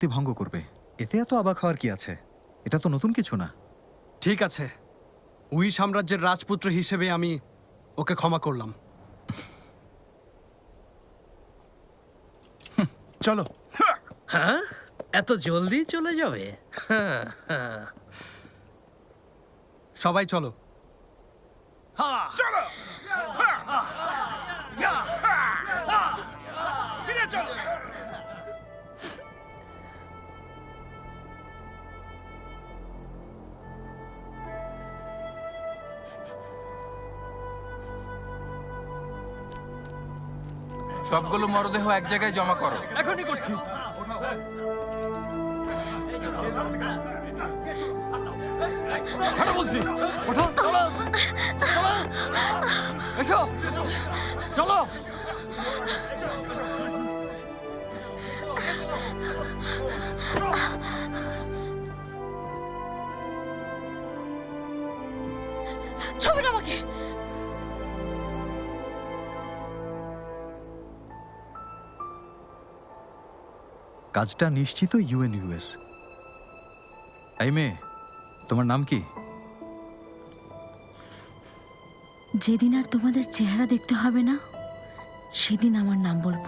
তে ভঙ্গ করবে। এতে এত অবাক হওয়ার কি আছে? এটা তো নতুন কিছু না। ঠিক আছে। উই সাম্রাজ্যের রাজপুত্র হিসেবে আমি ওকে ক্ষমা করলাম। চলো। হ্যাঁ? এত জলদি চলে যাবে? হ্যাঁ হ্যাঁ। সবাই চলো! সবগুলো মরদেহ এক জায়গায় জমা করো। এখনই করছি। চলো। ছবেন কাজটা নিশ্চিত ইউএনইউ এর এই মেয়ে, তোমার নাম কি? যেদিন আর তোমাদের চেহারা দেখতে হবে না, সেদিন আমার নাম বলব।